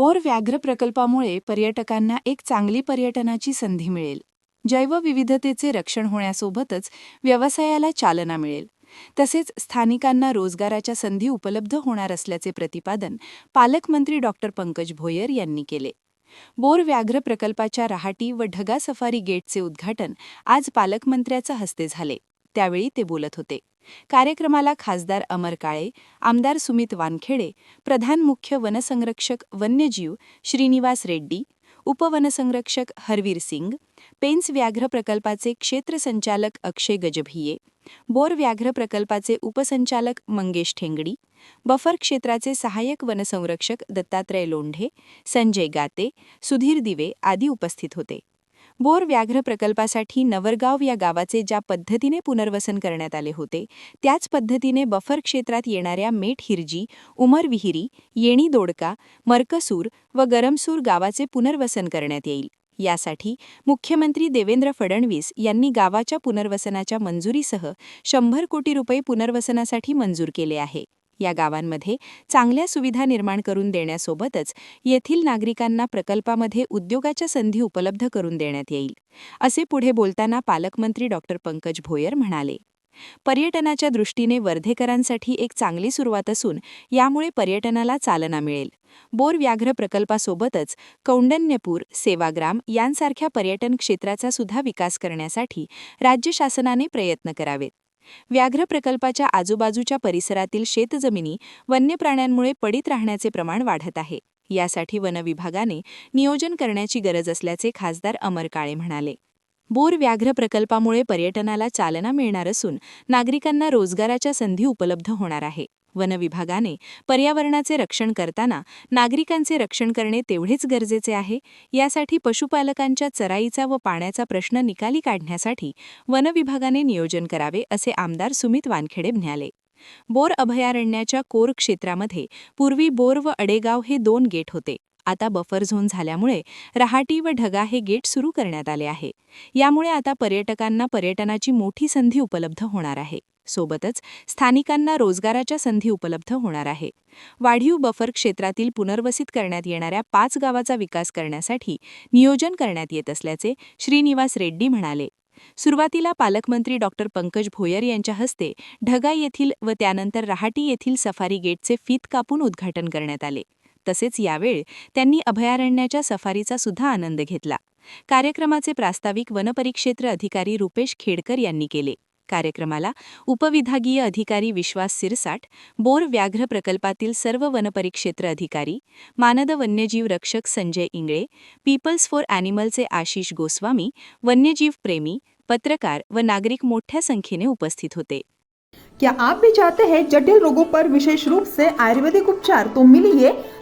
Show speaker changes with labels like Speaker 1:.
Speaker 1: Bore व्याघ्र प्रकल्पामुळे पर्यटकांना एक चांगली पर्यटनाची संधी मिळेल. जैवविविधतेचे रक्षण होण्यासोबतच व्यवसायाला चालना मिळेल. तसेच स्थानिकांना रोजगाराच्या संधी उपलब्ध होणार असल्याचे प्रतिपादन पालकमंत्री डॉ. पंकज भोयर यांनी केले. बोर व्याघ्र प्रकल्पाच्या रहाटी व ढगा सफारी गेटचे उद्घाटन आज पालकमंत्र्याच्या हस्ते झाले. त्यावेळी ते बोलत होते. कार्यक्रमाला खासदार अमर काळे आमदार सुमित वानखेडे प्रधान मुख्य वनसंरक्षक वन्यजीव श्रीनिवास रेड्डी उपवनसंरक्षक हरवीर सिंग पेन्स व्याघ्र प्रकल्पाचे क्षेत्र संचालक अक्षय गजभिये बोर व्याघ्र प्रकल्पाचे उपसंचालक मंगेश ठेंगडी बफर क्षेत्राचे सहाय्यक वनसंरक्षक दत्तात्रय लोंढे संजय गाते सुधीर दिवे आदी उपस्थित होते. बोर व्याघ्र प्रकल्पासाठी नवरगाव या गावाचे ज्या पद्धतीने पुनर्वसन करण्यात आले होते त्याच पद्धतीने बफर क्षेत्रात येणाऱ्या मेठ हिरजी उमर विहिरी येणी दोडका मरकसूर व गरमसूर गावाचे पुनर्वसन करण्यात येईल. यासाठी मुख्यमंत्री देवेंद्र फडणवीस यांनी गावाच्या पुनर्वसनाच्या मंजुरीसह शंभर कोटी रुपये पुनर्वसनासाठी मंजूर केले आहे. या गावांमध्ये चांगल्या सुविधा निर्माण करून देण्यासोबतच येथील नागरिकांना प्रकल्पामध्ये उद्योगाच्या संधी उपलब्ध करून देण्यात येईल असे पुढे बोलताना पालकमंत्री डॉक्टर पंकज भोयर म्हणाले. पर्यटनाच्या दृष्टीने वर्धेकरांसाठी एक चांगली सुरुवात असून यामुळे पर्यटनाला चालना मिळेल. बोर व्याघ्र प्रकल्पासोबतच कौंडण्यपूर सेवाग्राम यांसारख्या पर्यटन क्षेत्राचा सुद्धा विकास करण्यासाठी राज्य शासनाने प्रयत्न करावेत. व्याघ्र प्रकल्पाच्या आजूबाजूच्या परिसरातील शेतजमिनी वन्य प्राण्यांमुळे पडीत राहण्याचे प्रमाण वाढत आहे. यासाठी वनविभागाने नियोजन करण्याची गरज असल्याचे खासदार अमर काळे म्हणाले. बोर व्याघ्र प्रकल्पामुळे पर्यटनाला चालना मिळणार असून नागरिकांना रोजगाराच्या संधी उपलब्ध होणार आहे. वनविभागाने पर्यावरणाचे रक्षण करताना नागरिकांचे रक्षण करणे तेवढेच गरजेचे आहे. यासाठी पशुपालकांच्या चराईचा व पाण्याचा प्रश्न निकाली काढण्यासाठी वनविभागाने नियोजन करावे असे आमदार सुमित वानखेडे म्हणाले. बोर अभयारण्याच्या कोर क्षेत्रामध्ये पूर्वी बोर व अडेगाव हे दोन गेट होते. आता बफर झोन झाल्यामुळे रहाटी व ढगा हे गेट सुरू करण्यात आले आहे. यामुळे आता पर्यटकांना पर्यटनाची मोठी संधी उपलब्ध होणार आहे. सोबतच स्थानिकांना रोजगाराच्या संधी उपलब्ध होणार आहे. वाढीव बफर क्षेत्रातील पुनर्वसित करण्यात येणाऱ्या पाच गावाचा विकास करण्यासाठी नियोजन करण्यात येत असल्याचे श्रीनिवास रेड्डी म्हणाले. सुरुवातीला पालकमंत्री डॉक्टर पंकज भोयर यांच्या हस्ते ढगा येथील व त्यानंतर रहाटी येथील सफारी गेटचे फीत कापून उद्घाटन करण्यात आले. तसेच यावेळी त्यांनी अभयारण्याच्या सफारीचा सुद्धा आनंद घेतला. कार्यक्रमाचे प्रास्ताविक वनपरिक्षेत्र अधिकारी रुपेश खेडकर यांनी केले. कार्यक्रमाला उपविभागीय अधिकारी विश्वास सिरसाट बोर व्याघ्र प्रकल्पातील सर्व वनपरिक्षेत्र अधिकारी मानद वन्यजीव रक्षक संजय इंगळे पीपल्स फॉर ॲनिमलचे आशिष गोस्वामी वन्यजीव प्रेमी पत्रकार व नागरिक मोठ्या संख्येने उपस्थित होते.
Speaker 2: क्या आप भी चाहते हैं जटिल रोगों पर विशेष रूप से आयुर्वेदिक उपचार? तो मिलिए